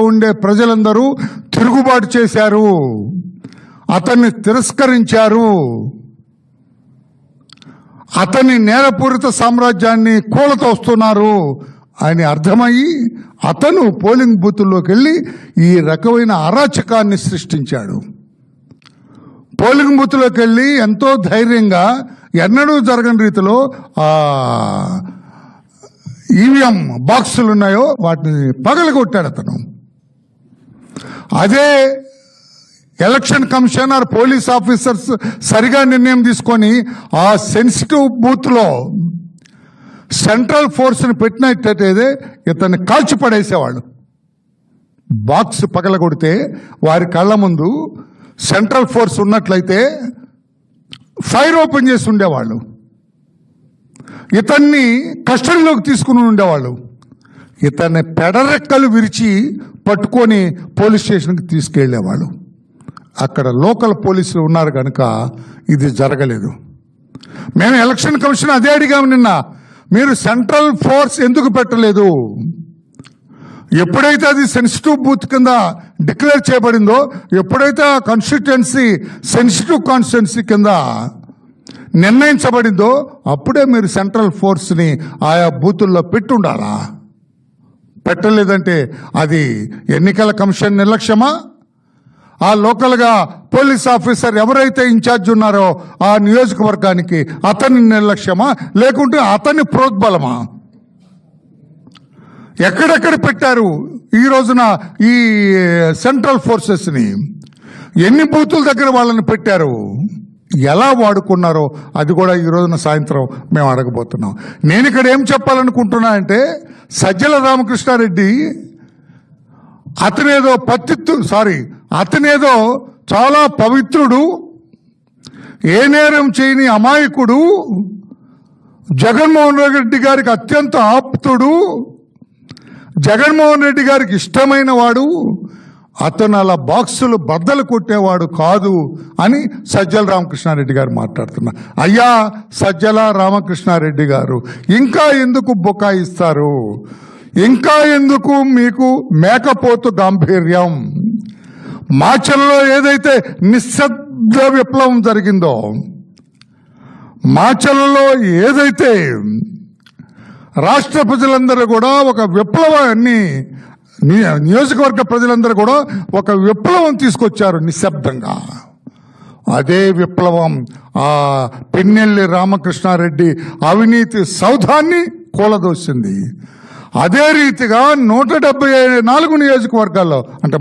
ఉండే ప్రజలందరూ తిరుగుబాటు చేశారు. అతన్ని తిరస్కరించారు. అతని నేరపూరిత సామ్రాజ్యాన్ని కూలతోస్తున్నారు. అని అర్థమయ్యి అతను పోలింగ్ బూతుల్లోకి వెళ్ళి ఈ రకమైన అరాచకాన్ని సృష్టించాడు. పోలింగ్ బూత్లోకి వెళ్ళి ఎంతో ధైర్యంగా ఎన్నడూ జరగని రీతిలో ఈవీఎం బాక్సులు ఉన్నాయో వాటిని పగలగొట్టాడు అతను. అదే ఎలక్షన్ కమిషనర్ పోలీస్ ఆఫీసర్స్ సరిగా నిర్ణయం తీసుకొని ఆ సెన్సిటివ్ బూత్లో సెంట్రల్ ఫోర్స్ని పెట్టినట్టయితే ఇతన్ని కాల్చి పడేసేవాళ్ళు బాక్స్ పగలగొడితే వారి కళ్ళ ముందు సెంట్రల్ ఫోర్స్ ఉన్నట్లయితే ఫైర్ ఓపెన్ చేసి ఉండేవాళ్ళు. ఇతన్ని కస్టడీలోకి తీసుకుని ఉండేవాళ్ళు. ఇతన్ని పెడరెక్కలు విరిచి పట్టుకొని పోలీస్ స్టేషన్కి తీసుకెళ్ళేవాళ్ళు అక్కడ లోకల్ పోలీసులు ఉన్నారు కనుక ఇది జరగలేదు. మేము ఎలక్షన్ కమిషన్ అదే అడిగాము నిన్న. మీరు సెంట్రల్ ఫోర్స్ ఎందుకు పెట్టలేదు? ఎప్పుడైతే అది సెన్సిటివ్ బూత్ కింద డిక్లేర్ చేయబడిందో ఎప్పుడైతే ఆ కాన్స్టిట్యుయెన్సీ సెన్సిటివ్ కాన్స్టిట్యున్సీ కింద నిర్ణయించబడిందో అప్పుడే మీరు సెంట్రల్ ఫోర్స్ని ఆయా బూతుల్లో పెట్టుండాలా? పెట్టలేదంటే అది ఎన్నికల కమిషన్ నిర్లక్ష్యమా? ఆ లోకల్గా పోలీస్ ఆఫీసర్ ఎవరైతే ఇన్ఛార్జ్ ఉన్నారో ఆ నియోజకవర్గానికి అతని నిర్లక్ష్యమా? లేకుంటే అతని ప్రోద్బలమా? ఎక్కడెక్కడ పెట్టారు ఈ రోజున ఈ సెంట్రల్ ఫోర్సెస్ని? ఎన్ని బూతుల దగ్గర వాళ్ళని పెట్టారు? ఎలా వాడుకున్నారో అది కూడా ఈ రోజున సాయంత్రం మేము అడగబోతున్నాం. నేను ఇక్కడ ఏం చెప్పాలనుకుంటున్నా అంటే సజ్జల రామకృష్ణారెడ్డి అతనేదో పతిత్తు సారీ అతనేదో చాలా పవిత్రుడు ఏ నేరం చేయని అమాయకుడు జగన్మోహన్ రెడ్డి గారికి అత్యంత ఆప్తుడు జగన్మోహన్ రెడ్డి గారికి ఇష్టమైన వాడు అతను అలా బాక్సులు బద్దలు కొట్టేవాడు కాదు అని సజ్జల రామకృష్ణారెడ్డి గారు మాట్లాడుతున్నారు. అయ్యా సజ్జల రామకృష్ణారెడ్డి గారు ఇంకా ఎందుకు బుకాయిస్తారు? ఇంకా ఎందుకు మీకు మేకపోతు గాంభీర్యం? మాచల్లో ఏదైతే నిశ్శబ్ద విప్లవం జరిగిందో మాచల్లో ఏదైతే రాష్ట్ర ప్రజలందరూ కూడా ఒక విప్లవాన్ని నియోజకవర్గ ప్రజలందరూ కూడా ఒక విప్లవం తీసుకొచ్చారు నిశ్శబ్దంగా. అదే విప్లవం ఆ పిన్నెల్లి రామకృష్ణారెడ్డి అవినీతి సౌధాన్ని కూలదోసింది. అదే రీతిగా నూట డెబ్బై నాలుగు నియోజకవర్గాల్లో అంటే